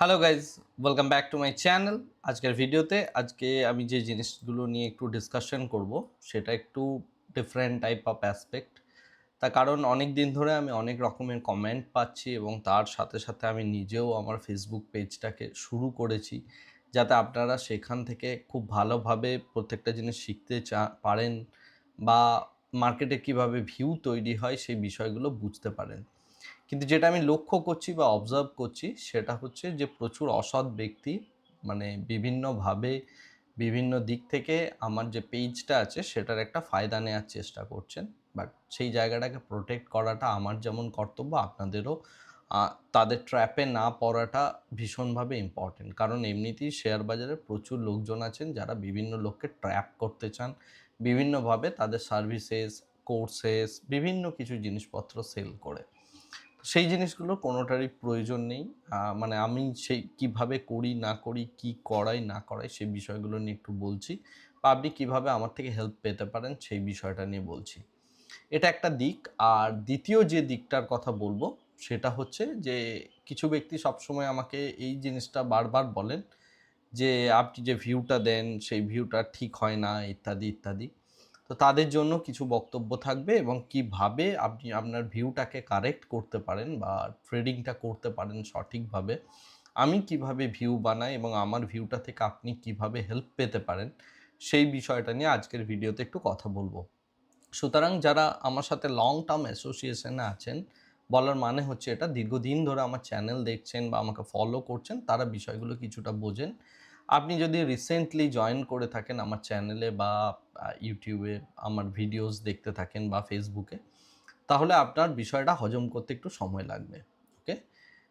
Hello guys welcome back to my channel আজকের ভিডিওতে আজকে আমি যে জিনিসগুলো নিয়ে একটু ডিসকাশন করব, সেটা একটু ডিফারেন্ট টাইপ অফ অ্যাসপেক্ট তার কারণ অনেক দিন ধরে আমি অনেক রকমের কমেন্ট পাচ্ছি এবং তার সাথে সাথে আমি নিজেও আমার ফেসবুক পেজটাকে শুরু করেছি, যাতে আপনারা সেখান থেকে খুব ভালোভাবে প্রত্যেকটা জিনিস শিখতে চা, পারেন বা মার্কেটে কীভাবে ভিউ তৈরি হয়, সেই বিষয়গুলো বুঝতে পারেন। কিন্তু যেটা আমি লক্ষ্য করছি বা অবজার্ভ করছি, সেটা হচ্ছে যে প্রচুর অসৎ ব্যক্তি মানে বিভিন্নভাবে বিভিন্ন দিক থেকে আমার যে পেজটা আছে, সেটার একটা ফায়দা নেওয়ার চেষ্টা করছেন। বাট সেই জায়গাটাকে প্রোটেক্ট করাটা আমার যেমন কর্তব্য, আপনাদেরও তাদের ট্র্যাপে না পড়াটা ভীষণভাবে ইম্পর্টেন্ট কারণ এমনিতেই শেয়ার বাজারে প্রচুর লোকজন আছেন, যারা বিভিন্ন লোককে ট্র্যাপ করতে চান। বিভিন্নভাবে তাদের সার্ভিসেস কোর্সেস বিভিন্ন কিছু জিনিসপত্র সেল করে। সেই জিনিসগুলো কোনোটারই প্রয়োজন নেই। মানে আমি সেই কীভাবে করি, না করি, কি করাই, না করাই সেই বিষয়গুলো নিয়ে একটু বলছি। বা আপনি কীভাবে আমার থেকে হেল্প পেতে পারেন সেই বিষয়টা নিয়ে বলছি। এটা একটা দিক। আর দ্বিতীয় যে দিকটার কথা বলব, সেটা হচ্ছে যে কিছু ব্যক্তি সবসময় আমাকে এই জিনিসটা বারবার বলেন যে, আপনি যে ভিউটা দেন, সেই ভিউটা ঠিক হয় না, ইত্যাদি ইত্যাদি। তো তাদের জন্য কিছু বক্তব্য থাকবে এবং কীভাবে আপনি আপনার ভিউটাকে কারেক্ট করতে পারেন বা ট্রেডিংটা করতে পারেন সঠিকভাবে, আমি কীভাবে ভিউ বানাই এবং আমার ভিউটা থেকে আপনি কীভাবে হেল্প পেতে পারেন, সেই বিষয়টা নিয়ে আজকের ভিডিওতে একটু কথা বলব। সুতরাং যারা আমার সাথে লং টার্ম অ্যাসোসিয়েশনে আছেন, বলার মানে হচ্ছে এটা, দীর্ঘদিন ধরে আমার চ্যানেল দেখছেন বা আমাকে ফলো করছেন, তারা বিষয়গুলো কিছুটা বোঝেন। আপনি যদি রিসেন্টলি জয়েন করে থাকেন আমার চ্যানেলে বা ইউটিউবে আমার ভিডিওস দেখতে থাকেন বা ফেসবুকে তাহলে আপনার বিষয়টা হজম করতে একটু সময় লাগবে ওকে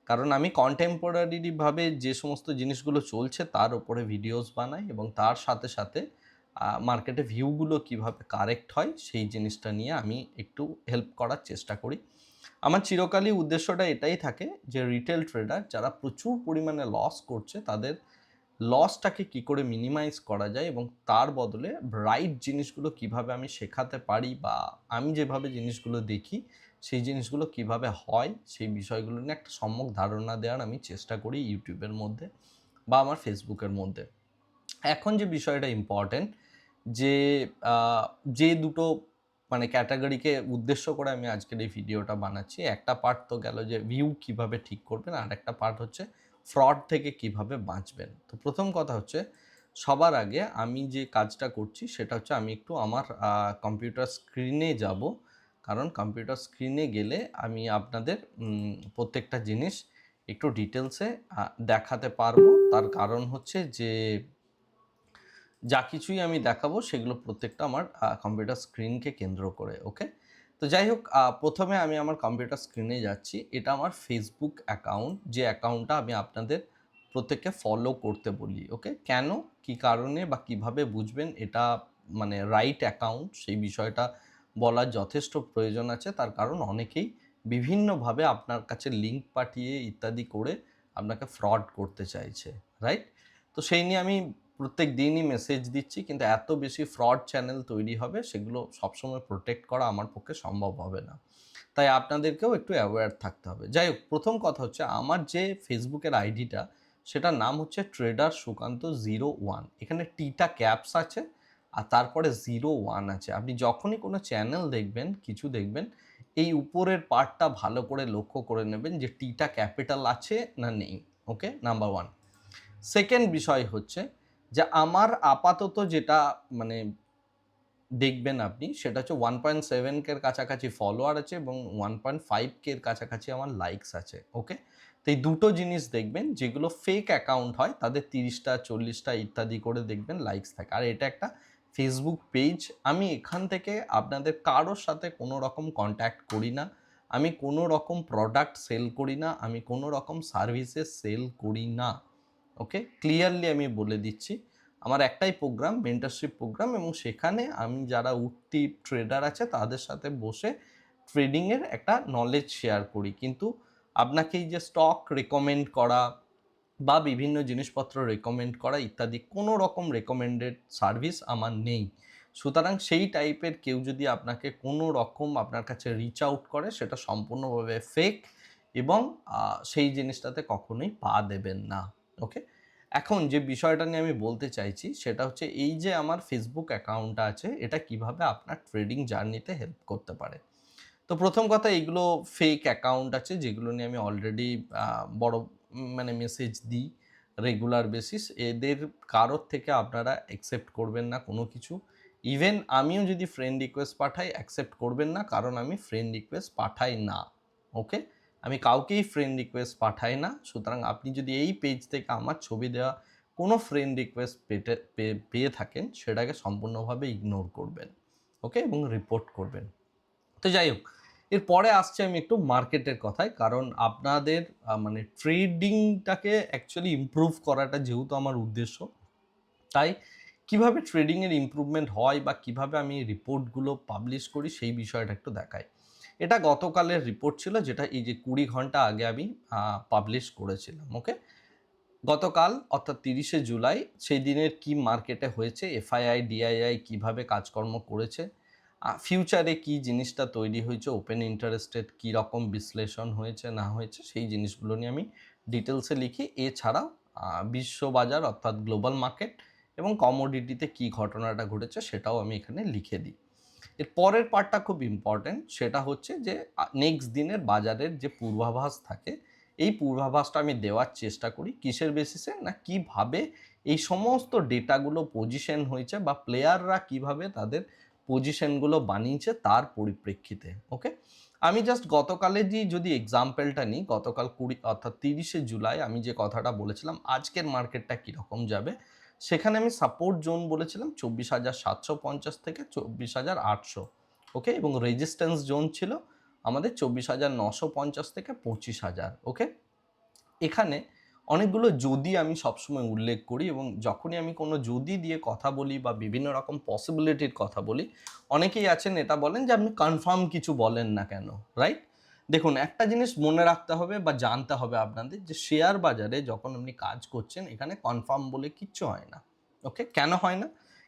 কারণ আমি কন্টেম্পোরারিভাবে যে সমস্ত জিনিসগুলো চলছে, তার উপরে ভিডিওস বানাই এবং তার সাথে সাথে মার্কেটে ভিউগুলো কীভাবে কারেক্ট হয়, সেই জিনিসটা নিয়ে আমি একটু হেল্প করার চেষ্টা করি। আমার চিরকালই উদ্দেশ্যটা এটাই থাকে যে রিটেল ট্রেডার যারা প্রচুর পরিমাণে লস করছে, তাদের লসটাকে কি করে মিনিমাইজ করা যায় এবং তার বদলে রাইট জিনিসগুলো কীভাবে আমি শেখাতে পারি বা আমি যেভাবে জিনিসগুলো দেখি, সেই জিনিসগুলো কীভাবে হয়, সেই বিষয়গুলো নিয়ে একটা সম্যক ধারণা দেওয়ার আমি চেষ্টা করি ইউটিউবের মধ্যে বা আমার ফেসবুকের মধ্যে। এখন যে বিষয়টা ইম্পর্ট্যান্ট যে যে দুটো মানে ক্যাটাগরিকে উদ্দেশ্য করে আমি আজকের এই ভিডিওটা বানাচ্ছি, একটা পার্ট তো গেল যে ভিউ কীভাবে ঠিক করবেন, আর একটা পার্ট হচ্ছে ফ্রড থেকে কীভাবে বাঁচবেন? তো প্রথম কথা হচ্ছে, সবার আগে আমি যে কাজটা করছি সেটা হচ্ছে আমি একটু আমার কম্পিউটার স্ক্রিনে যাব। কারণ কম্পিউটার স্ক্রিনে গেলে আমি আপনাদের প্রত্যেকটা জিনিস একটু ডিটেলসে দেখাতে পারব। তার কারণ হচ্ছে যে, যা কিছুই আমি দেখাবো সেগুলো প্রত্যেকটা আমার কম্পিউটার স্ক্রিনকে কেন্দ্র করে ওকে তো যাই হোক প্রথমে আমি আমার কম্পিউটার স্ক্রিনে যাচ্ছি। এটা আমার ফেসবুক অ্যাকাউন্ট যে অ্যাকাউন্টটা আমি আপনাদের প্রত্যেককে ফলো করতে বলি ওকে কেন? কি কারণে বা কীভাবে বুঝবেন? এটা মানে রাইট অ্যাকাউন্ট সেই বিষয়টা বলার যথেষ্ট প্রয়োজন আছে। তার কারণ অনেকেই বিভিন্নভাবে আপনার কাছে লিঙ্ক পাঠিয়ে ইত্যাদি করে আপনাকে ফ্রড করতে চাইছে রাইট তো সেই নিয়ে আমি প্রত্যেক দিনই মেসেজ দিচ্ছি, কিন্তু এত বেশি ফ্রড চ্যানেল তৈরি হবে, সেগুলো সবসময় প্রোটেক্ট করা আমার পক্ষে সম্ভব হবে না। তাই আপনাদেরকেও একটু অ্যাওয়্যার থাকতে হবে। যাই হোক, প্রথম কথা হচ্ছে, আমার যে ফেসবুকের আইডিটা সেটার নাম হচ্ছে ট্রেডার সুকান্ত জিরো ওয়ান এখানে টিটা ক্যাপস আছে, আর তারপরে জিরো ওয়ান আছে। আপনি যখনই কোনো চ্যানেল দেখবেন, কিছু দেখবেন, এই উপরের পার্টটা ভালো করে লক্ষ্য করে নেবেন যে টিটা ক্যাপিটাল আছে না নেই ওকে নাম্বার ওয়ান সেকেন্ড বিষয় হচ্ছে যে আমার আপাতত যেটা মানে দেখবেন আপনি, সেটা হচ্ছে ওয়ান পয়েন্ট সেভেন কের কাছাকাছি ফলোয়ার আছে এবং ওয়ান পয়েন্ট ফাইভ কের কাছাকাছি আমার লাইকস আছে ওকে তো এই দুটো জিনিস দেখবেন, যেগুলো ফেক অ্যাকাউন্ট হয়, তাদের তিরিশটা, চল্লিশটা ইত্যাদি করে দেখবেন লাইকস থাকে। আর এটা একটা ফেসবুক পেজ আমি এখান থেকে আপনাদের কারোর সাথে কোনো রকম কন্ট্যাক্ট করি না, আমি কোনো রকম প্রোডাক্ট সেল করি না, আমি কোনো রকম সার্ভিসেস সেল করি না। ওকে ক্লিয়ারলি আমি বলে দিচ্ছি। আমার একটাই প্রোগ্রাম মেন্টারশিপ প্রোগ্রাম এবং সেখানে আমি যারা উঠতি ট্রেডার আছে তাদের সাথে বসে ট্রেডিংয়ের একটা নলেজ শেয়ার করি। কিন্তু আপনাকে এই যে স্টক রেকমেন্ড করা বা বিভিন্ন জিনিসপত্র রেকমেন্ড করা ইত্যাদি কোনো রকম রেকমেন্ডেড সার্ভিস আমার নেই। সুতরাং সেই টাইপের কেউ যদি আপনাকে কোনো রকম আপনার কাছে রিচ আউট করে সেটা সম্পূর্ণভাবে ফেক এবং সেই জিনিসটাতে কখনোই পা দেবেন না। ওকে এখন যে বিষয়টা নিয়ে আমি বলতে চাইছি, সেটা হচ্ছে এই যে আমার ফেসবুক অ্যাকাউন্টটা আছে, এটা কীভাবে আপনার ট্রেডিং জার্নিতে হেল্প করতে পারে? তো প্রথম কথা, এইগুলো ফেক অ্যাকাউন্ট আছে, যেগুলো নিয়ে আমি অলরেডি বড় মানে মেসেজ দিই রেগুলার বেসিস এদের কারোর থেকে আপনারা অ্যাকসেপ্ট করবেন না কোনো কিছু। ইভেন আমিও যদি ফ্রেন্ড রিকোয়েস্ট পাঠাই অ্যাকসেপ্ট করবেন না, কারণ আমি ফ্রেন্ড রিকোয়েস্ট পাঠাই না। ওকে আমি কাউকেই ফ্রেন্ড রিকোয়েস্ট পাঠাই না। সুতরাং আপনি যদি এই পেজ থেকে আমার ছবি দেওয়া কোনো ফ্রেন্ড রিকোয়েস্ট পেটে পেয়ে থাকেন, সেটাকে সম্পূর্ণভাবে ইগনোর করবেন ওকে এবং রিপোর্ট করবেন। তো যাই হোক এরপরে আসছে আমি একটু মার্কেটের কথায়, কারণ আপনাদের মানে ট্রেডিংটাকে অ্যাকচুয়ালি ইমপ্রুভ করাটা যেহেতু আমার উদ্দেশ্য, তাই কীভাবে ট্রেডিংয়ের ইমপ্রুভমেন্ট হয় বা কীভাবে আমি রিপোর্টগুলো পাবলিশ করি সেই বিষয়টা একটু দেখাই। এটা গতকালের রিপোর্ট ছিল যেটা এই যে কুড়ি ঘণ্টা আগে আমি পাবলিশ করেছিলাম ওকে গতকাল অর্থাৎ তিরিশে জুলাই, সেই দিনের কি মার্কেটে হয়েছে এফআইআই ডিআইআই কীভাবে কাজকর্ম করেছে ফিউচারে কি জিনিসটা তৈরি হয়েছে ওপেন ইন্টারেস্টেড কী রকম বিশ্লেষণ হয়েছে, না হয়েছে, সেই জিনিসগুলো নিয়ে আমি ডিটেলসে লিখি। এছাড়াও বিশ্ববাজার অর্থাৎ গ্লোবাল মার্কেট এবং কমোডিটিতে কি ঘটনাটা ঘটেছে, সেটাও আমি এখানে লিখে দিই। এর পরের পার্টটা খুব ইম্পর্ট্যান্ট সেটা হচ্ছে যে নেক্সট দিনের বাজারের যে পূর্বাভাস থাকে, এই পূর্বাভাসটা আমি দেওয়ার চেষ্টা করি, কিসের বেসিসে না, কীভাবে এই সমস্ত ডেটাগুলো পজিশন হয়েছে বা প্লেয়াররা কীভাবে তাদের পজিশনগুলো বানিয়েছে তার পরিপ্রেক্ষিতে ওকে আমি জাস্ট গতকালের যে, যদি এক্সাম্পলটা নিই, গতকাল কুড়ি, অর্থাৎ তিরিশে জুলাই আমি যে কথাটা বলেছিলাম, আজকের মার্কেটটা কীরকম যাবে? সেখানে আমি সাপোর্ট জোন বলেছিলাম চব্বিশ হাজার সাতশো পঞ্চাশ থেকে চব্বিশ হাজার আটশো ওকে এবং রেজিস্ট্যান্স জোন ছিল আমাদের চব্বিশ হাজার নশো পঞ্চাশ থেকে পঁচিশ হাজার ওকে এখানে অনেকগুলো যদি আমি সবসময় উল্লেখ করি এবং যখনই আমি কোনো যদি দিয়ে কথা বলি বা বিভিন্ন রকম পসিবিলিটির কথা বলি, অনেকেই আছেন এটা বলেন যে আপনি কনফার্ম কিছু বলেন না কেন রাইট দেখুন, একটা জিনিস মনে রাখতে হবে বা জানতে হবে আপনাদের যে শেয়ার বাজারে যখন আপনি কাজ করছেন, এখানে কনফার্ম বলে কিচ্ছু হয় না। ওকে কেন হয় না?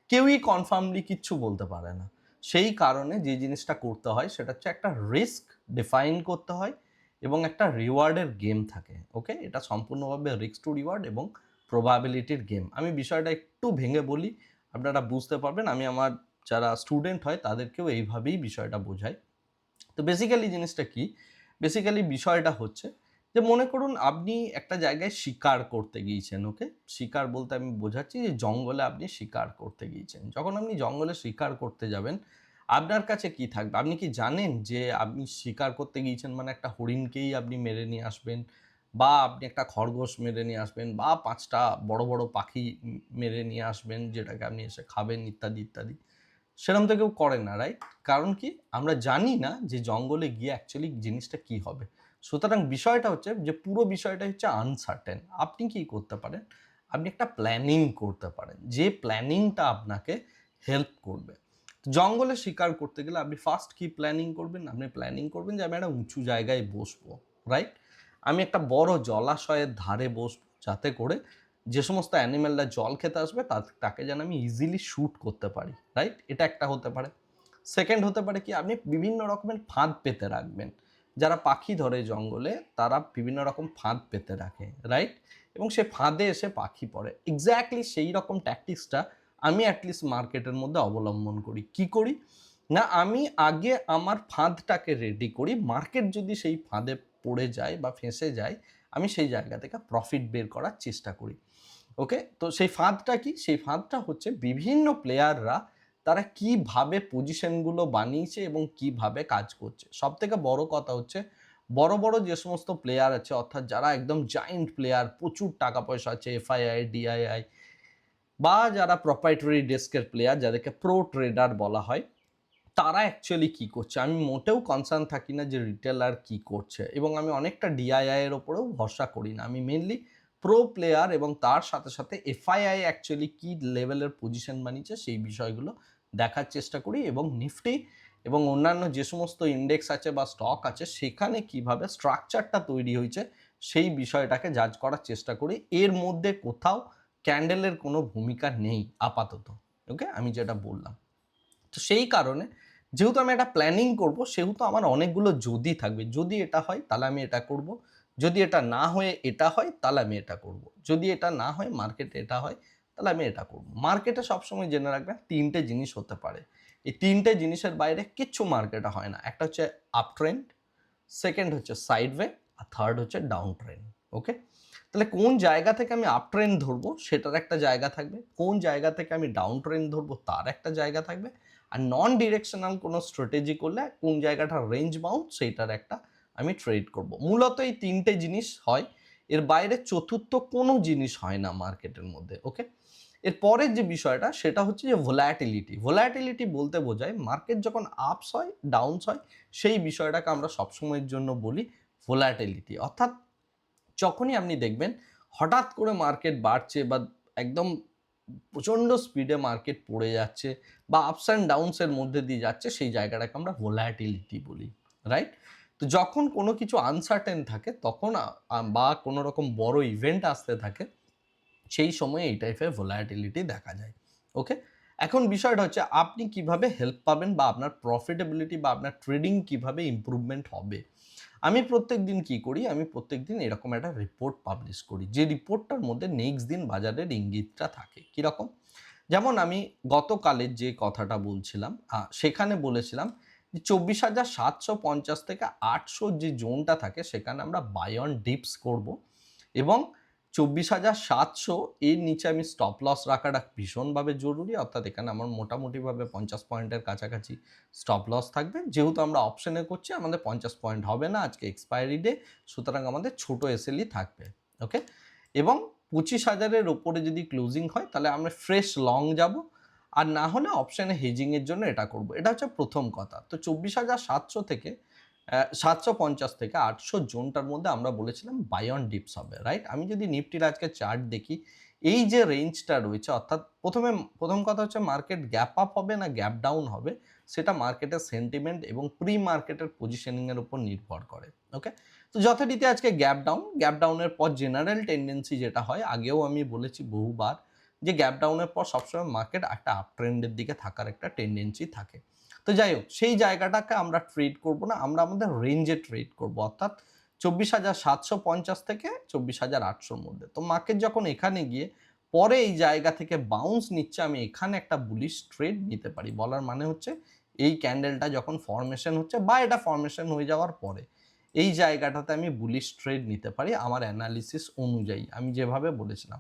কেউই কনফার্মলি কিচ্ছু বলতে পারে না। সেই কারণে যে জিনিসটা করতে হয়, সেটা হচ্ছে একটা রিস্ক ডিফাইন করতে হয় এবং একটা রিওয়ার্ডের গেম থাকে। ওকে এটা সম্পূর্ণভাবে রিস্ক টু রিওয়ার্ড এবং প্রবাবিলিটির গেম আমি বিষয়টা একটু ভেঙে বলি, আপনারা বুঝতে পারবেন। আমি আমার যারা স্টুডেন্ট হয়, তাদেরকেও এইভাবেই বিষয়টা বোঝাই। তো বেসিক্যালি জিনিসটা কি? বেসিক্যালি বিষয়টা হচ্ছে যে মনে করুন আপনি একটা জায়গায় শিকার করতে গিয়েছেন ওকে শিকার বলতে আমি বোঝাচ্ছি যে জঙ্গলে আপনি শিকার করতে গিয়েছেন। যখন আপনি জঙ্গলে শিকার করতে যাবেন, আপনার কাছে কি থাকবে? আপনি কি জানেন যে আপনি শিকার করতে গিয়েছেন মানে একটা হরিণকেই আপনি মেরে নিয়ে আসবেন বা আপনি একটা খরগোশ মেরে নিয়ে আসবেন বা পাঁচটা বড় বড় পাখি মেরে নিয়ে আসবেন যেটাকে আপনি এসে খাবেন ইত্যাদি ইত্যাদি। সেরকম তো কেউ করে না রাইট কারণ কি? আমরা জানি না যে জঙ্গলে গিয়ে অ্যাকচুয়ালি জিনিসটা কি হবে। সুতরাং বিষয়টা হচ্ছে যে পুরো বিষয়টা হচ্ছে আনসার্টেন আপনি কি করতে পারেন? আপনি একটা প্ল্যানিং করতে পারেন। যে প্ল্যানিংটা আপনাকে হেল্প করবে। জঙ্গলে শিকার করতে গেলে আপনি ফার্স্ট কি প্ল্যানিং করবেন? আপনি প্ল্যানিং করবেন যে আমি একটা উঁচু জায়গায় বসবো রাইট আমি একটা বড় জলাশয়ের ধারে বসবো, যাতে করে যে সমস্ত অ্যানিম্যালরা জল খেতে আসবে তাকে যেন আমি ইজিলি শ্যুট করতে পারি রাইট এটা একটা হতে পারে। সেকেন্ড হতে পারে কি, আপনি বিভিন্ন রকমের ফাঁদ পেতে রাখবেন। যারা পাখি ধরে জঙ্গলে, তারা বিভিন্ন রকম ফাঁদ পেতে রাখে রাইট এবং সে ফাঁদে এসে পাখি পড়ে। এক্স্যাক্টলি সেই রকম ট্যাকটিক্সটা আমি অ্যাটলিস্ট মার্কেটের মধ্যে অবলম্বন করি। কি করি? না, আমি আগে আমার ফাঁদটাকে রেডি করি। মার্কেট যদি সেই ফাঁদে পড়ে যায় বা ফেঁসে যায়, আমি সেই জায়গা থেকে প্রফিট বের করার চেষ্টা করি। ওকে? তো সেই ফাঁদটা কি? সেই ফাঁদটা হচ্ছে বিভিন্ন প্লেয়াররা তারা কীভাবে পজিশনগুলো বানিয়েছে এবং কীভাবে কাজ করছে। সব থেকে বড় কথা হচ্ছে, বড় বড় যে সমস্ত প্লেয়ার আছে, অর্থাৎ যারা একদম জায়েন্ট প্লেয়ার প্রচুর টাকা পয়সা আছে এফআইআই ডিআইআই বা যারা প্রপাইটরি ডেস্কের প্লেয়ার যাদেরকে প্রো ট্রেডার বলা হয়, তারা অ্যাকচুয়ালি কি করছে? আমি মোটেও কনসার্ন থাকি না যে রিটেলার কি করছে। এবং আমি অনেকটা ডিআইআই এর ওপরেও ভরসা করি না। আমি মেনলি প্রো প্লেয়ার এবং তার সাথে সাথে এফআইআই অ্যাকচুয়ালি কি লেভেলের পজিশন বানিয়েছে, সেই বিষয়গুলো দেখার চেষ্টা করি এবং নিফটি এবং অন্যান্য যে সমস্ত ইন্ডেক্স আছে বা স্টক আছে, সেখানে কীভাবে স্ট্রাকচারটা তৈরি হয়েছে, সেই বিষয়টাকে জাজ করার চেষ্টা করি। এর মধ্যে কোথাও ক্যান্ডেলের কোনো ভূমিকা নেই আপাতত ওকে আমি যেটা বললাম। তো সেই কারণে যেহেতু আমি একটা প্ল্যানিং করব, সেহেতু আমার অনেকগুলো যদি থাকবে, যদি এটা হয়, তাহলে আমি এটা করব। যদি এটা না হয়ে এটা হয়, তাহলে আমি এটা করব। যদি এটা না হয় মার্কেটে এটা হয়, তাহলে আমি এটা করব। মার্কেটে সবসময় জেনে রাখবেন, তিনটে জিনিস হতে পারে। এই তিনটে জিনিসের বাইরে কিচ্ছু মার্কেটে হয় না। একটা হচ্ছে আপ ট্রেন্ড সেকেন্ড হচ্ছে সাইডওয়ে আর থার্ড হচ্ছে ডাউন ট্রেন্ড ওকে তাহলে কোন জায়গা থেকে আমি আপ ট্রেন্ড ধরবো, সেটার একটা জায়গা থাকবে। কোন জায়গা থেকে আমি ডাউন ট্রেন্ড ধরবো, তার একটা জায়গা থাকবে। আর নন ডিরেকশনাল কোনো স্ট্র্যাটেজি করলে কোন জায়গাটা রেঞ্জ বাউন্ড সেইটার একটা আমি ট্রেড করব। মূলত এই তিনটে জিনিস হয়। এর বাইরে চতুর্থ কোনো জিনিস হয় না মার্কেটের মধ্যে ওকে এর পরের যে বিষয়টা, সেটা হচ্ছে যে ভোলাটিলিটি ভোলাটিলিটি বলতে বোঝায় মার্কেট যখন আপস হয় ডাউনস হয়, সেই বিষয়টাকে আমরা সবসময়ের জন্য বলি ভোলাটিলিটি অর্থাৎ যখনই আপনি দেখবেন হঠাৎ করে মার্কেট বাড়ছে বা একদম প্রচণ্ড স্পিডে মার্কেট পড়ে যাচ্ছে বা আপস অ্যান্ড ডাউনসের মধ্যে দিয়ে যাচ্ছে, সেই জায়গাটাকে আমরা ভোলাটিলিটি বলি রাইট তো যখন কোনো কিছু আনসার্টেন থাকে, তখন বা কোনো রকম বড় ইভেন্ট আসতে থাকে, সেই সময় এই টাইপের ভোলাটিলিটি দেখা যায় ওকে এখন বিষয়টা হচ্ছে, আপনি কীভাবে হেল্প পাবেন বা আপনার প্রফিটেবিলিটি বা আপনার ট্রেডিং কীভাবে ইমপ্রুভমেন্ট হবে? আমি প্রত্যেক দিন কি করি? আমি প্রত্যেক দিন এরকম একটা রিপোর্ট পাবলিশ করি, যে রিপোর্টটার মধ্যে নেক্সট দিন বাজারের ইঙ্গিতটা থাকে, কীরকম? যেমন আমি গতকালের যে কথাটা বলছিলাম সেখানে বলেছিলাম যে চব্বিশ হাজার সাতশো পঞ্চাশ থেকে আটশো যে জোনটা থাকে, সেখানে আমরা বাই অন ডিপস করব। এবং চব্বিশ হাজার সাতশো এর নিচে আমি স্টপ লস রাখাটা ভীষণভাবে জরুরি। অর্থাৎ এখানে আমার মোটামুটিভাবে পঞ্চাশ পয়েন্টের কাছাকাছি স্টপ লস থাকবে। যেহেতু আমরা অপশনে করছি, আমাদের পঞ্চাশ পয়েন্ট হবে না আজকে এক্সপায়ারি ডে সুতরাং আমাদের ছোটো এসএলই থাকবে ওকে এবং পঁচিশ হাজারের ওপরে যদি ক্লোজিং হয়, তাহলে আমরা ফ্রেশ লং যাব। আর না হলে অপশানে হেজিংয়ের জন্য এটা করব। এটা হচ্ছে প্রথম কথা। তো চব্বিশ হাজার সাতশো থেকে সাতশো পঞ্চাশ থেকে আটশো জোনটার মধ্যে আমরা বলেছিলাম বাই অন ডিপস হবে রাইট আমি যদি নিফটির আজকে চার্ট দেখি, এই যে রেঞ্জটা রয়েছে, অর্থাৎ প্রথমে, প্রথম কথা হচ্ছে মার্কেট গ্যাপ আপ হবে না গ্যাপ ডাউন হবে, সেটা মার্কেটের সেন্টিমেন্ট এবং প্রি মার্কেটের পজিশনিংয়ের উপর নির্ভর করে ওকে তো যথারীতি আজকে গ্যাপ ডাউন গ্যাপ ডাউনের পর জেনারেল টেন্ডেন্সি যেটা হয়, আগেও আমি বলেছি বহুবার যে গ্যাপ ডাউনের পর সবসময় মার্কেট একটা আপ ট্রেন্ডের দিকে থাকার একটা টেন্ডেন্সি থাকে। তো যাই হোক, সেই জায়গাটাকে আমরা ট্রেড করব না, আমরা আমাদের রেঞ্জে ট্রেড করব। অর্থাৎ চব্বিশ হাজার সাতশো পঞ্চাশ থেকে চব্বিশ হাজার আটশোর মধ্যে। তো মার্কেট যখন এখানে গিয়ে পরে এই জায়গা থেকে বাউন্স নিচ্ছে, আমি এখানে একটা বুলিশ ট্রেড নিতে পারি। বলার মানে হচ্ছে এই ক্যান্ডেলটা যখন ফর্মেশন হচ্ছে বা এটা ফর্মেশন হয়ে যাওয়ার পরে, এই জায়গাটাতে আমি বুলিশ ট্রেড নিতে পারি আমার অ্যানালিসিস অনুযায়ী। আমি যেভাবে বলেছিলাম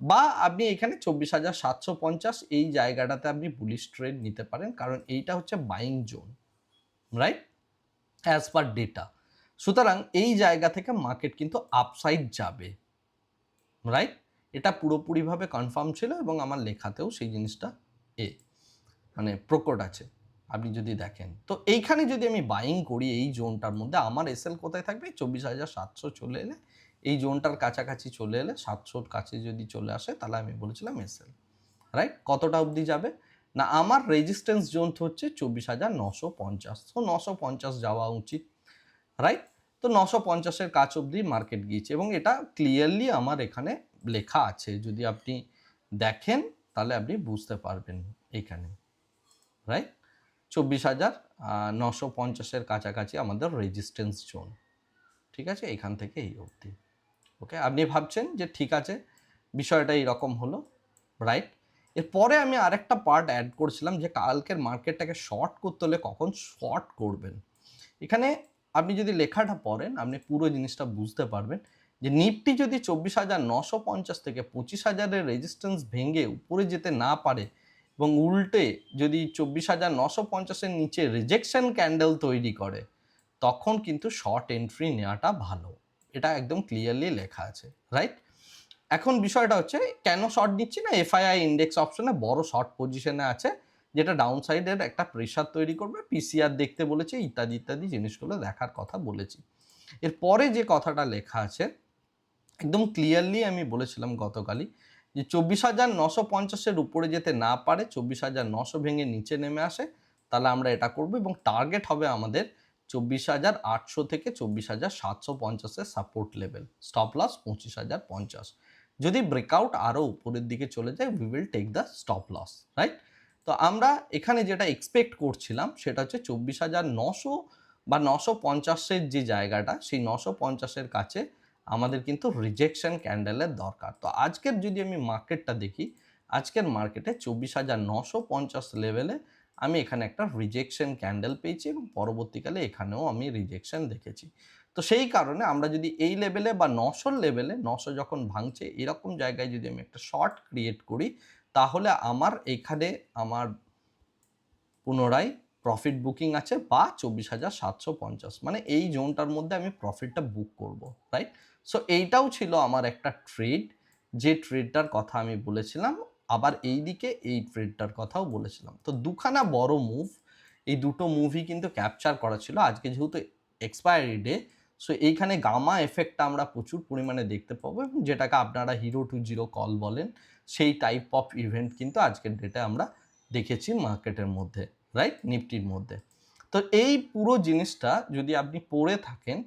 বা আপনি এখানে চব্বিশ হাজার সাতশো পঞ্চাশ এই জায়গাটাতে আপনি বুলিশ ট্রেড নিতে পারেন, কারণ এইটা হচ্ছে buying zone right as per data সুতরাং এই জায়গা থেকে মার্কেট কিন্তু আপসাইড যাবে রাইট এটা পুরোপুরিভাবে কনফার্ম ছিল এবং আমার লেখাতেও সেই জিনিসটা এ মানে প্রকট আছে, আপনি যদি দেখেন। তো এইখানে যদি আমি বাইং করি এই জোনটার মধ্যে, আমার এসএল কোথায় থাকবে? চব্বিশ হাজার সাতশো চলে এলে এই জোনটার কাছাকাছি চলে এলে সাতশোর কাছে যদি চলে আসে, তাহলে আমি বলেছিলাম এসএল রাইট কতটা অবধি যাবে? না, আমার রেজিস্ট্যান্স জোন হচ্ছে চব্বিশ হাজার নশো পঞ্চাশ। তো নশো পঞ্চাশ যাওয়া উচিত রাইট তো নশো পঞ্চাশের কাছ অবধি মার্কেট গিয়েছে এবং এটা ক্লিয়ারলি আমার এখানে লেখা আছে। যদি আপনি দেখেন, তাহলে আপনি বুঝতে পারবেন এখানে রাইট চব্বিশ হাজার নশো পঞ্চাশের কাছাকাছি আমাদের রেজিস্ট্যান্স জোন ঠিক আছে এখান থেকে এই অবধি ওকে আপনি ভাবছেন যে ঠিক আছে, বিষয়টা এইরকম হলো রাইট এরপরে আমি আরেকটা পার্ট অ্যাড করছিলাম যে কালকের মার্কেটটাকে শর্ট করতে হলে কখন শর্ট করবেন। এখানে আপনি যদি লেখাটা পড়েন, আপনি পুরো জিনিসটা বুঝতে পারবেন যে নিফটি যদি চব্বিশ হাজার নশো পঞ্চাশ থেকে পঁচিশ হাজারের রেজিস্ট্যান্স ভেঙে উপরে যেতে না পারে এবং উল্টে যদি চব্বিশ হাজার নশো পঞ্চাশের নিচে রিজেকশন ক্যান্ডেল তৈরি করে, তখন কিন্তু শর্ট এন্ট্রি নেওয়াটা ভালো। এটা একদম ক্লিয়ারলি লেখা আছে রাইট এখন বিষয়টা হচ্ছে, কেন শর্ট নিচ্ছি না? এফআইআই ইন্ডেক্স অপশনে বড় শর্ট পজিশনে আছে, যেটা ডাউন সাইডের একটা প্রেশার তৈরি করবে পিসিআর দেখতে বলেছে, ইত্যাদি ইত্যাদি জিনিসগুলো দেখার কথা বলেছি। এরপরে যে কথাটা লেখা আছে, একদম ক্লিয়ারলি আমি বলেছিলাম গতকালই, যে চব্বিশ হাজার নশো পঞ্চাশের উপরে যেতে না পারে, চব্বিশ হাজার নশো ভেঙে নিচে নেমে আসে, তাহলে আমরা এটা করব এবং টার্গেট হবে আমাদের চব্বিশ হাজার আটশো থেকে চব্বিশ হাজার সাতশো পঞ্চাশের সাপোর্ট লেভেল স্টপ লস পঁচিশ হাজার পঞ্চাশ। যদি ব্রেকআউট আরও উপরের দিকে চলে যায় we will take the stop loss right তো আমরা এখানে যেটা এক্সপেক্ট করছিলাম, সেটা হচ্ছে চব্বিশ হাজার নশো বা নশো পঞ্চাশের যে জায়গাটা, সেই নশো পঞ্চাশের কাছে আমাদের কিন্তু রিজেকশন ক্যান্ডেলের দরকার। তো আজকের যদি আমি মার্কেটটা দেখি, আজকের মার্কেটে চব্বিশ হাজার নশো পঞ্চাশ লেভেলে আমি এখানে একটা রিজেকশন ক্যান্ডেল পেয়েছি এবং পরবর্তীকালে এখানেও আমি রিজেকশন দেখেছি। তো সেই কারণে আমরা যদি এই লেভেলে বা নশোর লেভেলে নশো যখন ভাঙছে, এরকম জায়গায় যদি আমি একটা শর্ট ক্রিয়েট করি, তাহলে আমার এখানে আমার পুনরায় প্রফিট বুকিং আছে বা চব্বিশ হাজার সাতশো পঞ্চাশ। মানে এই জোনটার মধ্যে আমি প্রফিটটা বুক করব রাইট সো এইটাও ছিল আমার একটা ট্রেড যে ট্রেডটার কথা আমি বলেছিলাম আবার এই দিকে এই ট্রেডটার কথাও বলেছিলাম। তো দুখানা বড় মুভ এই দুটো মুভি কিন্তু ক্যাপচার করা ছিল। আজকে যেহেতু এক্সপায়ারি ডে সো এইখানে গামা এফেক্টটা আমরা প্রচুর পরিমাণে দেখতে পাবো এবং যেটাকে আপনারা হিরো টু জিরো কল বলেন, সেই টাইপ অফ ইভেন্ট কিন্তু আজকের ডেটে আমরা দেখেছি মার্কেটের মধ্যে রাইট নিফটির মধ্যে। তো এই পুরো জিনিসটা যদি আপনি পড়ে থাকেন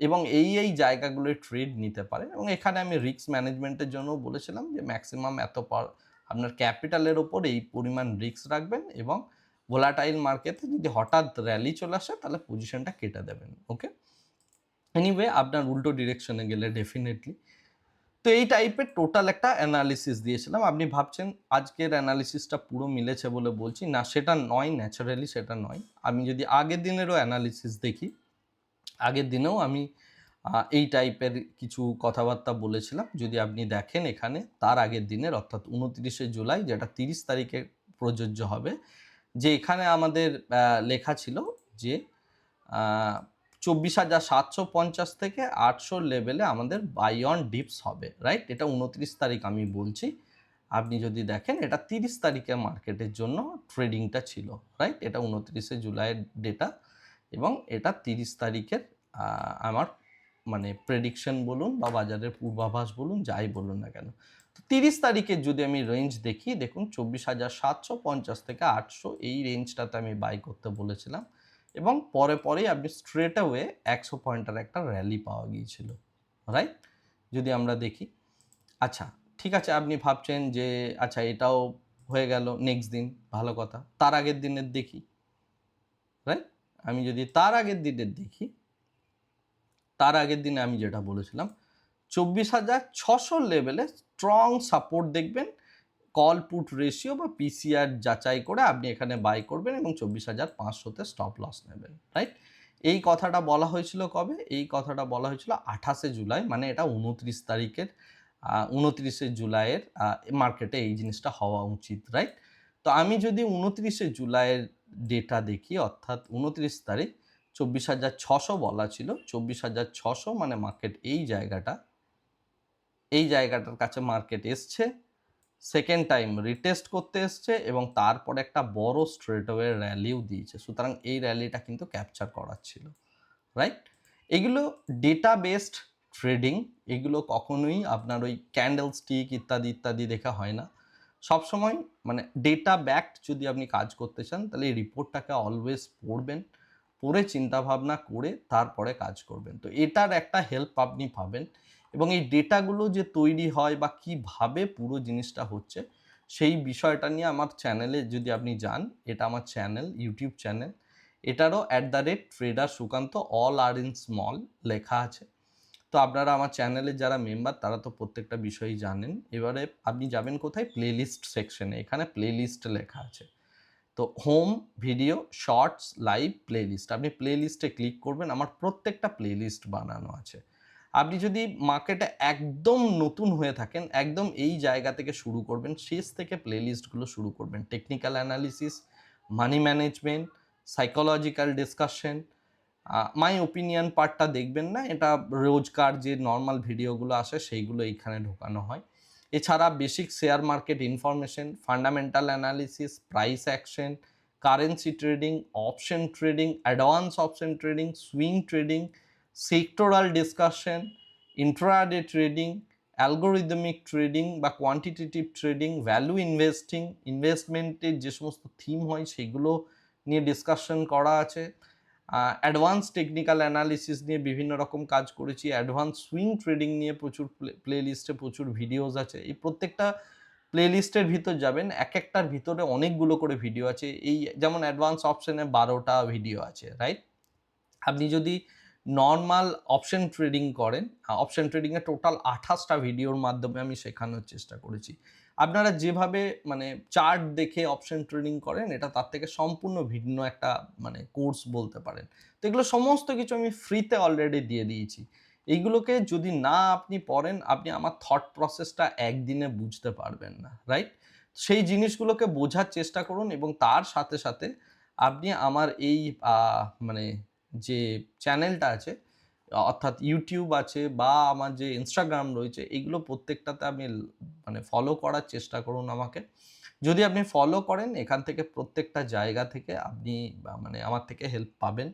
এবং এই এই জায়গাগুলোয় ট্রেড নিতে পারেন এবং এখানে আমি রিস্ক ম্যানেজমেন্টের জন্য বলেছিলাম যে ম্যাক্সিমাম এত পার আপনার ক্যাপিটালের ওপর এই পরিমাণ রিস্ক রাখবেন এবং ভোলাটাইল মার্কেটে যদি হঠাৎ র্যালি চলে আসে, তাহলে পজিশনটা কেটে দেবেন ওকে এনিওয়ে আপনার উল্টো ডিরেকশনে গেলে ডেফিনেটলি তো এই টাইপের টোটাল একটা অ্যানালিসিস দিয়েছিলাম। আপনি ভাবছেন, আজকের অ্যানালিসিসটা পুরো মিলেছে বলে বলছি। না, সেটা নয় ন্যাচারালি সেটা নয়। আমি যদি আগের দিনেরও অ্যানালিসিস দেখি, আগের দিনেও আমি এই টাইপের কিছু কথাবার্তা বলেছিলাম। যদি আপনি দেখেন এখানে, তার আগের দিনের, অর্থাৎ উনত্রিশে জুলাই, যেটা তিরিশ তারিখে প্রযোজ্য হবে, যে এখানে আমাদের লেখা ছিল যে চব্বিশ হাজার সাতশো পঞ্চাশ থেকে আটশো লেভেলে আমাদের বাই অন ডিপস হবে রাইট এটা উনত্রিশ তারিখ আমি বলছি। আপনি যদি দেখেন, এটা তিরিশ তারিখে মার্কেটের জন্য ট্রেডিংটা ছিল রাইট এটা উনত্রিশে জুলাইয়ের ডেটা এবং এটা তিরিশ তারিখের আমার মানে প্রেডিকশন বলুন বা বাজারের পূর্বাভাস বলুন, যাই বলুন না কেন। তো তিরিশ তারিখের যদি আমি রেঞ্জ দেখি, দেখুন চব্বিশ হাজার সাতশো পঞ্চাশ থেকে আটশো এই রেঞ্জটাতে আমি বাই করতে বলেছিলাম এবং পরে পরেই আপনি স্ট্রেট অ্যাওয়ে একশো পয়েন্টের একটা র্যালি পাওয়া গিয়েছিল রাইট যদি আমরা দেখি। আচ্ছা ঠিক আছে, আপনি ভাবছেন যে আচ্ছা এটাও হয়ে গেল নেক্সট দিন, ভালো কথা। তার আগের দিনের দেখি রাইট আমি যদি তার আগের দিনের দেখি তার আগের দিনে আমি যেটা বলেছিলাম, চব্বিশ হাজার ছশো লেভেলে স্ট্রং সাপোর্ট দেখবেন কল পুট রেশিও বা পিসিআর যাচাই করে আপনি এখানে বাই করবেন এবং চব্বিশ হাজার পাঁচশোতে স্টপ লস নেবেন রাইট এই কথাটা বলা হয়েছিল কবে? এই কথাটা বলা হয়েছিল আঠাশে জুলাই মানে এটা উনত্রিশ তারিখের উনত্রিশে জুলাইয়ের মার্কেটে এই জিনিসটা হওয়া উচিত রাইট তো আমি যদি উনত্রিশে জুলাইয়ের ডেটা দেখি, অর্থাৎ উনত্রিশ তারিখ চব্বিশ হাজার ছশো বলা ছিল। চব্বিশ হাজার ছশো মানে মার্কেট এই জায়গাটা। এই জায়গাটার কাছে মার্কেট এসছে। সেকেন্ড টাইম রিটেস্ট করতে এসছে এবং তারপরে একটা বড় স্ট্রেটওয়ে র্যালিও দিয়েছে। সুতরাং এই র্যালিটা কিন্তু ক্যাপচার করার ছিল। রাইট এগুলো ডেটা বেসড ট্রেডিং এগুলো কখনোই আপনার ওই ক্যান্ডেল স্টিক ইত্যাদি ইত্যাদি দেখা হয় না। সবসময় মানে ডেটা ব্যাকড যদি আপনি কাজ করতে চান, তাহলে এই রিপোর্টটাকে অলওয়েজ পড়বেন। পড়ে, চিন্তাভাবনা করে তারপরে কাজ করবেন। তো এটার একটা হেল্প আপনি পাবেন এবং এই ডেটাগুলো যে তৈরি হয় বা কীভাবে পুরো জিনিসটা হচ্ছে, সেই বিষয়টা নিয়ে আমার চ্যানেলে যদি আপনি যান, এটা আমার চ্যানেল ইউটিউব চ্যানেল এটারও at the rate trader Sukanta all are in small লেখা আছে। তো আপনারা আমার চ্যানেলের যারা মেম্বার তারা তো প্রত্যেকটা বিষয়ই জানেন। এবারে আপনি যাবেন কোথায়? প্লেলিস্ট সেকশনে এখানে প্লেলিস্ট লেখা আছে। তো home video shorts live playlist আপনি প্লেলিস্টে ক্লিক করবেন, আমার প্রত্যেকটা প্লেলিস্ট বানানো আছে। আপনি যদি মার্কেটে একদম নতুন হয়ে থাকেন, একদম এই জায়গা থেকে শুরু করবেন, শেষ থেকে প্লেলিস্টগুলো শুরু করবেন। Technical analysis money management psychological discussion my opinion পার্টটা দেখবেন না, এটা রোজকার যে নর্মাল ভিডিওগুলো আসে, সেইগুলো এইখানে ঢোকানো হয়। এছাড়া basic share market information fundamental analysis price action currency trading option trading advance option trading swing trading sectoral discussion intraday trading algorithmic trading বা কোয়ান্টিটেটিভ ট্রেডিং ভ্যালু ইনভেস্টিং ইনভেস্টমেন্টের যে সমস্ত থিম হয় সেগুলো নিয়ে ডিসকাশন করা আছে। অ্যাডভান্স টেকনিক্যাল অ্যানালিসিস নিয়ে বিভিন্ন রকম কাজ করেছি অ্যাডভান্স সুইং ট্রেডিং নিয়ে প্রচুর প্লে লিস্টে প্রচুর ভিডিওস আছে। এই প্রত্যেকটা প্লে লিস্টের ভিতর যাবেন, এক একটার ভিতরে অনেকগুলো করে ভিডিও আছে। এই যেমন অ্যাডভান্স অপশনে বারোটা ভিডিও আছে রাইট আপনি যদি নর্মাল অপশন ট্রেডিং করেন অপশন ট্রেডিংয়ে টোটাল আঠাশটা ভিডিওর মাধ্যমে আমি শেখানোর চেষ্টা করেছি। আপনারা যেভাবে মানে চার্ট দেখে অপশন ট্রেডিং করেন, এটা তার থেকে সম্পূর্ণ ভিন্ন একটা মানে কোর্স বলতে পারেন। তো এগুলো সমস্ত কিছু আমি ফ্রিতে অলরেডি দিয়ে দিয়েছি। এইগুলোকে যদি না আপনি পড়েন, আপনি আমার থট প্রসেসটা একদিনে বুঝতে পারবেন না রাইট সেই জিনিসগুলোকে বোঝার চেষ্টা করুন এবং তার সাথে সাথে আপনি আমার এই মানে যে চ্যানেলটা আছে অর্থাৎ ইউটিউব আছে বা আমার যে ইনস্টাগ্রাম রয়েছে, এগুলো প্রত্যেকটাতে আপনি মানে ফলো করার চেষ্টা করুন আমাকে। যদি আপনি ফলো করেন, এখান থেকে প্রত্যেকটা জায়গা থেকে আপনি মানে আমার থেকে হেল্প পাবেন।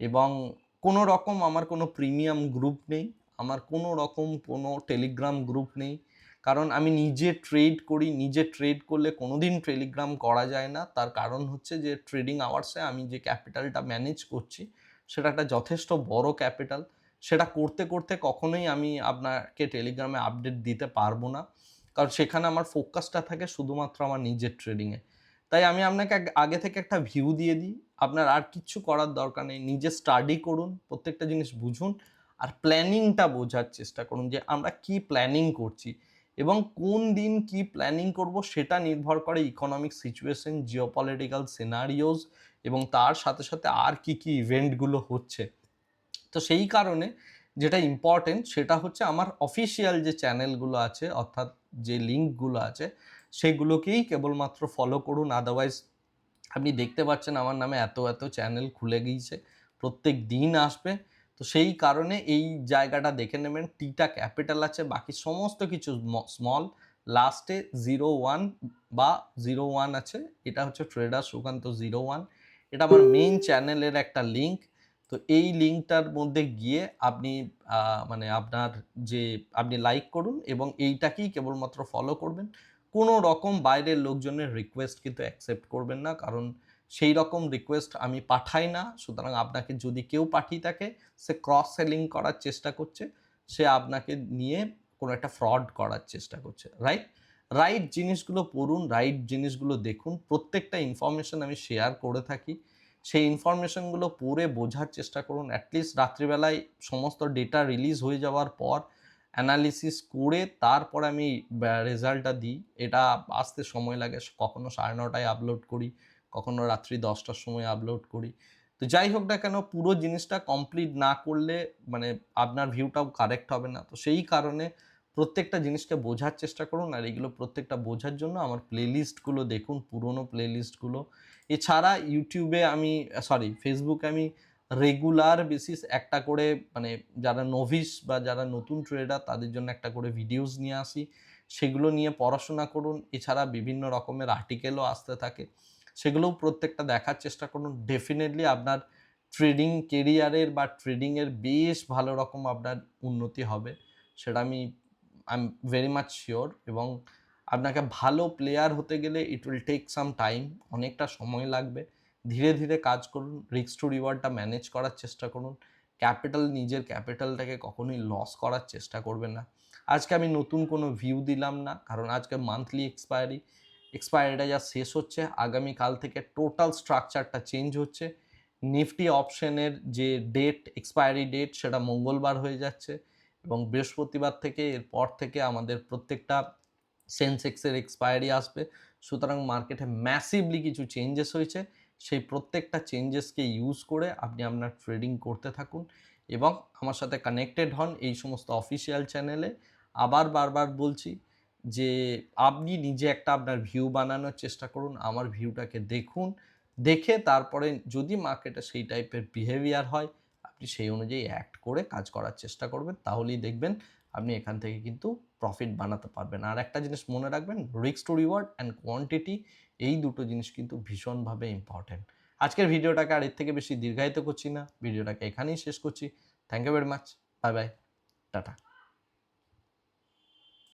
এবং কোনো রকম আমার কোনো প্রিমিয়াম গ্রুপ নেই, আমার কোনো রকম কোনো টেলিগ্রাম গ্রুপ নেই। কারণ আমি নিজে ট্রেড করি, নিজে ট্রেড করলে কোনো দিন টেলিগ্রাম করা যায় না। তার কারণ হচ্ছে যে ট্রেডিং আওয়ার্সে আমি যে ক্যাপিটালটা ম্যানেজ করছি সেটা একটা যথেষ্ট বড় ক্যাপিটাল। সেটা করতে করতে কখনোই আমি আপনাকে টেলিগ্রামে আপডেট দিতে পারব না। কারণ সেখানে আমার ফোকাসটা থাকে শুধুমাত্র আমার নিজের ট্রেডিংয়ে। তাই আমি আপনাকে আগে থেকে একটা ভিউ দিয়ে দিই। আপনার আর কিচ্ছু করার দরকার নেই। নিজে স্টাডি করুন, প্রত্যেকটা জিনিস বুঝুন আর প্ল্যানিংটা বোঝার চেষ্টা করুন যে আমরা কি প্ল্যানিং করছি এবং কোন দিন কি প্ল্যানিং করব সেটা নির্ভর করে ইকোনমিক সিচুয়েশন জিওপলিটিক্যাল সিনারিওস এবং তার সাথে সাথে আর কি কি ইভেন্টগুলো হচ্ছে। তো সেই কারণে যেটা ইম্পর্টেন্ট সেটা হচ্ছে আমার অফিসিয়াল যে চ্যানেলগুলো আছে, অর্থাৎ যে লিঙ্কগুলো আছে, সেগুলোকেই কেবলমাত্র ফলো করুন। আদারওয়াইজ আপনি দেখতে পাচ্ছেন আমার নামে এত এত চ্যানেল খুলে গিয়েছে, প্রত্যেক দিন আসবে। তো সেই কারণে এই জায়গাটা দেখে নেবেন। টিটা ক্যাপিটাল আছে, বাকি সমস্ত কিছু স্মল লাস্টে জিরো ওয়ান বা জিরো ওয়ান আছে। এটা হচ্ছে ট্রেডার সুকান্ত জিরো ওয়ান এটা আমার মেইন চ্যানেলের একটা লিঙ্ক তো এই লিঙ্কটার মধ্যে গিয়ে আপনি মানে আপনার যে, আপনি লাইক করুন এবং এইটাকেই কেবলমাত্র ফলো করবেন। কোনো রকম বাইরের লোকজনের রিকোয়েস্ট কিন্তু অ্যাকসেপ্ট করবেন না, কারণ সেই রকম রিকোয়েস্ট আমি পাঠাই না। সুতরাং আপনাকে যদি কেউ পাঠিয়ে থাকে, সে ক্রস সেলিং করার চেষ্টা করছে, সে আপনাকে নিয়ে কোনো একটা ফ্রড করার চেষ্টা করছে রাইট রাইট জিনিসগুলো পড়ুন রাইট জিনিসগুলো দেখুন। প্রত্যেকটা ইনফরমেশন আমি শেয়ার করে থাকি। সেই ইনফরমেশনগুলো পড়ে বোঝার চেষ্টা করুন। অ্যাটলিস্ট রাত্রিবেলায় সমস্ত ডেটা রিলিজ হয়ে যাওয়ার পর অ্যানালিসিস করে তারপর আমি রেজাল্টটা দিই। এটা আসতে সময় লাগে। কখনো সাড়ে নটায় আপলোড করি, কখনো রাত্রি দশটার সময় আপলোড করি। তো যাই হোক না কেন, পুরো জিনিসটা কমপ্লিট না করলে মানে আপনার ভিউটাও কারেক্ট হবে না। তো সেই কারণে প্রত্যেকটা জিনিসকে বোঝার চেষ্টা করুন আর এগুলো প্রত্যেকটা বোঝার জন্য আমার প্লেলিস্টগুলো দেখুন, পুরোনো প্লেলিস্টগুলো এছাড়া ইউটিউবে আমি সরি ফেসবুকে আমি রেগুলার বেসিস একটা করে মানে যারা নোভিস বা যারা নতুন ট্রেডার তাদের জন্য একটা করে ভিডিওস নিয়ে আসি। সেগুলো নিয়ে পড়াশোনা করুন। এছাড়া বিভিন্ন রকমের আর্টিকেলও আসতে থাকে। সেগুলোও প্রত্যেকটা দেখার চেষ্টা করুন। ডেফিনেটলি আপনার ট্রেডিং কেরিয়ারের বা ট্রেডিংয়ের বেশ ভালো রকম আপনার উন্নতি হবে। সেটা আমি I am very much sure এবং আপনাকে ভালো প্লেয়ার হতে গেলে it will take some time অনেকটা সময় লাগবে। ধীরে ধীরে কাজ করুন রিক্স টু রিওয়ার্ডটা ম্যানেজ করার চেষ্টা করুন। ক্যাপিটাল নিজের ক্যাপিটালটাকে কখনোই লস করার চেষ্টা করবেন না। আজকে আমি নতুন কোনো ভিউ দিলাম না, কারণ আজকে মান্থলি এক্সপায়ারি এক্সপায়ারিটা যা শেষ হচ্ছে, আগামীকাল থেকে টোটাল স্ট্রাকচারটা চেঞ্জ হচ্ছে। নিফটি অপশনের যে ডেট এক্সপায়ারি ডেট সেটা মঙ্গলবার হয়ে যাচ্ছে। এবং বৃহস্পতিবার থেকে এরপর থেকে আমাদের প্রত্যেকটা সেন্সেক্সের এক্সপায়ারি আসবে। সুতরাং মার্কেটে ম্যাসিভলি কিছু চেঞ্জেস হয়েছে। সেই প্রত্যেকটা চেঞ্জেসকে ইউজ করে আপনি আপনার ট্রেডিং করতে থাকুন এবং আমার সাথে কানেক্টেড হন এই সমস্ত অফিসিয়াল চ্যানেলে আবার বারবার বলছি যে আপনি নিজে একটা আপনার ভিউ বানানোর চেষ্টা করুন, আমার ভিউটাকে দেখুন, দেখে তারপরে যদি মার্কেটে সেই টাইপের বিহেভিয়ার হয় আপনি সেই অনুযায়ী অ্যাক্ট করে কাজ করার চেষ্টা করবেন, তাহলেই দেখবেন আপনি এখান থেকে কিন্তু প্রফিট বানাতে পারবেন। আর একটা জিনিস মনে রাখবেন রিক্স টু রিওয়ার্ড অ্যান্ড কোয়ান্টিটি এই দুটো জিনিস কিন্তু ভীষণভাবে ইম্পর্ট্যান্ট আজকের ভিডিওটাকে আর এর থেকে বেশি দীর্ঘায়িত করছি না, ভিডিওটাকে এখানেই শেষ করছি। Thank you very much bye bye tata.